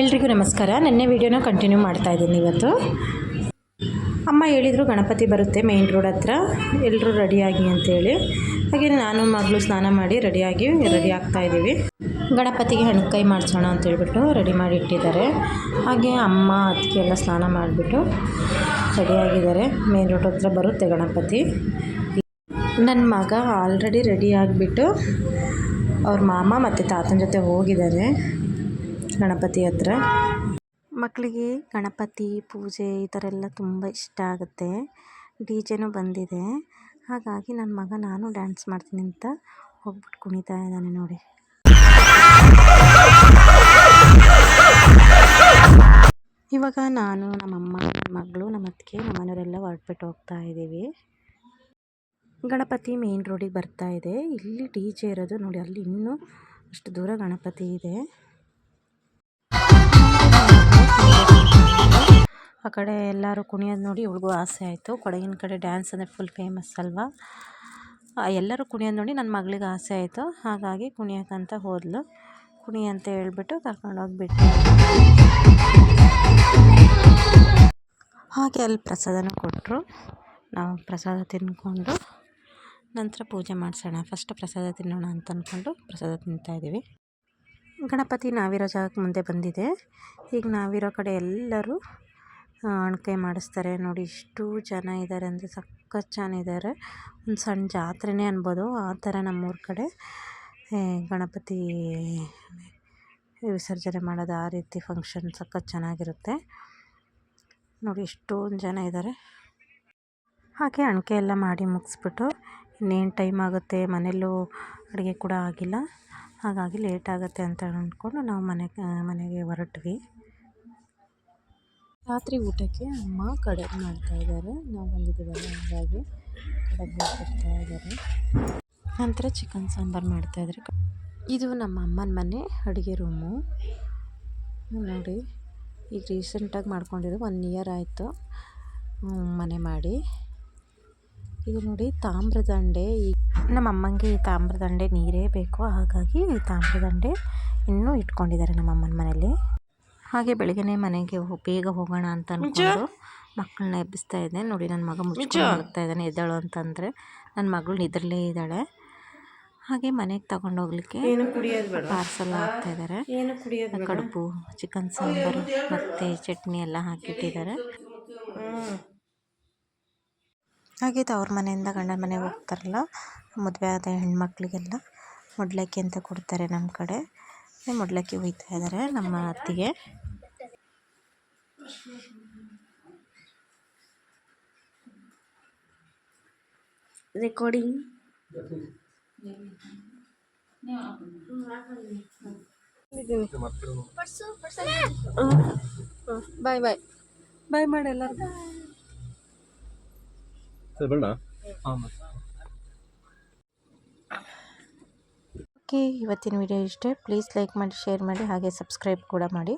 ಎಲ್ರಿಗೂ ನಮಸ್ಕಾರ. ನೆನ್ನೆ ವಿಡಿಯೋನ ಕಂಟಿನ್ಯೂ ಮಾಡ್ತಾ ಇದ್ದೀನಿ ಇವತ್ತು. ಅಮ್ಮ ಹೇಳಿದರು ಗಣಪತಿ ಬರುತ್ತೆ ಮೇನ್ ರೋಡ್ ಹತ್ರ. ಎಲ್ಲರೂ ರೆಡಿಯಾಗಿ ಅಂತೇಳಿ. ಹಾಗೆ ನಾನು ಮಗಳು ಸ್ನಾನ ಮಾಡಿ ರೆಡಿಯಾಗಿ ರೆಡಿ ಆಗ್ತಾ ಇದ್ದೀವಿ. ಗಣಪತಿಗೆ ಹಣ್ಕಾಯಿ ಮಾಡಿಸೋಣ ಅಂತ ಹೇಳ್ಬಿಟ್ಟು ರೆಡಿ ಮಾಡಿ ಇಟ್ಟಿದ್ದಾರೆ. ಹಾಗೆ ಅಮ್ಮ ಅದಕ್ಕೆ ಎಲ್ಲ ಸ್ನಾನ ಮಾಡಿಬಿಟ್ಟು ರೆಡಿಯಾಗಿದ್ದಾರೆ ಮೇನ್ ರೋಡ್ ಹತ್ರ ಬರುತ್ತೆ ಗಣಪತಿ. ನನ್ನ ಮಗ ಆಲ್ರೆಡಿ ರೆಡಿ ಆಗಿಬಿಟ್ಟು ಅವ್ರ ಮಾಮ ಮತ್ತು ತಾತನ ಜೊತೆ ಹೋಗಿದ್ದಾರೆ. ಗಣಪತಿ ಹತ್ರ. ಮಕ್ಕಳಿಗೆ ಗಣಪತಿ, ಪೂಜೆ ಈ ಥರ ಎಲ್ಲ ತುಂಬ ಇಷ್ಟ ಆಗುತ್ತೆ. ಡಿ ಜೆನೂ ಬಂದಿದೆ. ಹಾಗಾಗಿ ನನ್ನ ಮಗ ನಾನು ಡ್ಯಾನ್ಸ್ ಮಾಡ್ತೀನಿ ಅಂತ ಹೋಗ್ಬಿಟ್ಟು ಕುಣಿತಾ ಇದ್ದಾನೆ ನೋಡಿ. ಇವಾಗ ನಾನು ನಮ್ಮಮ್ಮ ಮಗಳು, ನಮ್ಮ ಅತ್ತಿಗೆ, ನಮ್ಮ ಮನೆಯವರೆಲ್ಲ ಹೊರಟ್ಬಿಟ್ಟು ಹೋಗ್ತಾ ಇದ್ದೀವಿ. ಗಣಪತಿ ಮೇನ್ ರೋಡಿಗೆ ಬರ್ತಾ ಇದೆ. ಇಲ್ಲಿ ಡಿ ಜೆ ಇರೋದು ನೋಡಿ, ಅಲ್ಲಿ ಇನ್ನೂ ಅಷ್ಟು ದೂರ ಗಣಪತಿ ಇದೆ. ಆ ಕಡೆ ಎಲ್ಲರೂ ಕುಣಿಯೋದು ನೋಡಿ ಇವಳಿಗೂ ಆಸೆ ಆಯಿತು. ಕೊಡಗಿನ ಕಡೆ ಡ್ಯಾನ್ಸ್ ಅಂದರೆ ಫುಲ್ ಫೇಮಸ್ ಅಲ್ವಾ? ಎಲ್ಲರೂ ಕುಣಿಯೋದು ನೋಡಿ ನನ್ನ ಮಗಳಿಗೆ ಆಸೆ ಆಯಿತು. ಹಾಗಾಗಿ ಕುಣಿಯೋಕ್ಕಂತ ಹೋದ್ಲು. ಕುಣಿ ಅಂತ ಹೇಳ್ಬಿಟ್ಟು ಕರ್ಕೊಂಡೋಗ್ಬಿಟ್ಟು ಹಾಗೆ ಅಲ್ಲಿ ಪ್ರಸಾದನ ಕೊಟ್ಟರು ನಾವು ಪ್ರಸಾದ ತಿಂದ್ಕೊಂಡು ನಂತರ ಪೂಜೆ ಮಾಡಿಸೋಣ. ಫಸ್ಟ್ ಪ್ರಸಾದ ತಿನ್ನೋಣ ಅಂತ ಅಂದ್ಕೊಂಡು ಪ್ರಸಾದ ತಿಂತಾಯಿದ್ದೀವಿ ಗಣಪತಿ ನಾವಿರೋ ಜಾಗಕ್ಕೆ ಮುಂದೆ ಬಂದಿದೆ. ಈಗ ನಾವಿರೋ ಕಡೆ ಎಲ್ಲರೂ ಅಣ್ಕೆ ಮಾಡಿಸ್ತಾರೆ. ನೋಡಿ ಇಷ್ಟು ಜನ ಇದ್ದಾರೆ ಅಂದರೆ ಸಖತ್ ಜನ ಇದ್ದಾರೆ ಒಂದು ಸಣ್ಣ ಜಾತ್ರೆನೇ ಅನ್ಬೋದು. ಆ ಥರ ನಮ್ಮೂರ ಕಡೆ. ಏ, ಗಣಪತಿ ವಿಸರ್ಜನೆ ಮಾಡೋದು ಆ ರೀತಿ ಫಂಕ್ಷನ್ ಸಖತ್ ಚೆನ್ನಾಗಿರುತ್ತೆ. ನೋಡಿ ಎಷ್ಟೊಂದು ಜನ ಇದ್ದಾರೆ ಹಾಗೆ ಅಣಕೆ ಎಲ್ಲ ಮಾಡಿ ಮುಗಿಸ್ಬಿಟ್ಟು ಇನ್ನೇನು ಟೈಮ್ ಆಗುತ್ತೆ? ಮನೆಯಲ್ಲೂ ಅಡುಗೆ ಕೂಡ ಆಗಿಲ್ಲ. ಹಾಗಾಗಿ ಲೇಟ್ ಆಗುತ್ತೆ ಅಂತ ಅಂದ್ಕೊಂಡು ನಾವು ಮನೆಗೆ ಮನೆಗೆ ಹೊರಟ್ವಿ. ರಾತ್ರಿ ಊಟಕ್ಕೆ ಅಮ್ಮ ಕಡಬು ಮಾಡ್ತಾ ಇದ್ದಾರೆ. ನಾವು ಬಂದಿದ್ದೀವಲ್ಲ, ಹಾಗಾಗಿ ಕಡಬು ಮಾಡ್ತಾ ಇದ್ದಾರೆ. ನಂತರ ಚಿಕನ್ ಸಾಂಬಾರು ಮಾಡ್ತಾಯಿದ್ದಾರೆ ಇದು ನಮ್ಮ ಅಮ್ಮನ ಮನೆ, ಅಡುಗೆ ರೂಮು. ನೋಡಿ, ಈಗ ರೀಸೆಂಟಾಗಿ ಮಾಡ್ಕೊಂಡಿದ್ದು ಒನ್ ಇಯರ್ ಆಯಿತು. ಮನೆ ಮಾಡಿ. ಇದು ನೋಡಿ, ತಾಮ್ರದಂಡೆ. ಈ ನಮ್ಮ ಅಮ್ಮಂಗೆ ಈ ತಾಮ್ರದಂಡೆ ನೀರೇ ಬೇಕು. ಹಾಗಾಗಿ ಈ ತಾಮ್ರದಂಡೆ ಇನ್ನೂ ಇಟ್ಕೊಂಡಿದ್ದಾರೆ ನಮ್ಮ ಅಮ್ಮನ ಮನೇಲಿ. ಹಾಗೆ ಬೆಳಗ್ಗೆನೇ ಮನೆಗೆ ಬೇಗ ಹೋಗೋಣ ಅಂತ ಅನ್ಕೊಂಡು ಮಕ್ಕಳನ್ನ ಎಬ್ಬಿಸ್ತಾ ಇದ್ದೆ. ನೋಡಿ ನನ್ನ ಮಗ ಮುಚ್ಕೊಂಡು ಹೋಗ್ತಾ ಇದ್ದಾನೆ ಎದ್ದಾಳು ಅಂತಂದರೆ. ನನ್ನ ಮಗಳು ನಿದ್ರಲೇ ಇದ್ದಾಳೆ. ಹಾಗೆ ಮನೆಗೆ ತಗೊಂಡೋಗ್ಲಿಕ್ಕೆ ಪಾರ್ಸಲ್ ಹಾಕ್ತಾ ಇದ್ದಾರೆ ಕಡುಬು ಚಿಕನ್ ಸಾಂಬಾರು ಮತ್ತು ಚಟ್ನಿ ಎಲ್ಲ ಹಾಕಿಟ್ಟಿದ್ದಾರೆ. ಹಾಗೆ ತವ್ರ ಮನೆಯಿಂದ ಗಂಡನ ಮನೆಗೆ ಹೋಗ್ತಾರಲ್ಲ ಮದುವೆ ಆದ ಹೆಣ್ಮಕ್ಳಿಗೆಲ್ಲ ಮೊಡ್ಲಕ್ಕಿ ಅಂತ ಕೊಡ್ತಾರೆ ನಮ್ಮ ಕಡೆ. ಮುಡ್ಲಕ್ಕಿ ಒಯ್ತಾ ಇದ್ದಾರೆ ನಮ್ಮ ಅತ್ತಿಗೆ ರೆಕಾರ್ಡಿಂಗ್ ಬಾಯ್ ಬಾಯ್ ಬಾಯ್ ಮಾಡಿ ಎಲ್ಲರಿಗೂ ಸರ್ ಬೇಡ ಇವತ್ತಿನ ವಿಡಿಯೋ ಇಷ್ಟೇ. ಪ್ಲೀಸ್ ಲೈಕ್ ಮಾಡಿ ಶೇರ್ ಮಾಡಿ ಹಾಗೆ ಸಬ್ಸ್ಕ್ರೈಬ್ ಕೂಡ ಮಾಡಿ.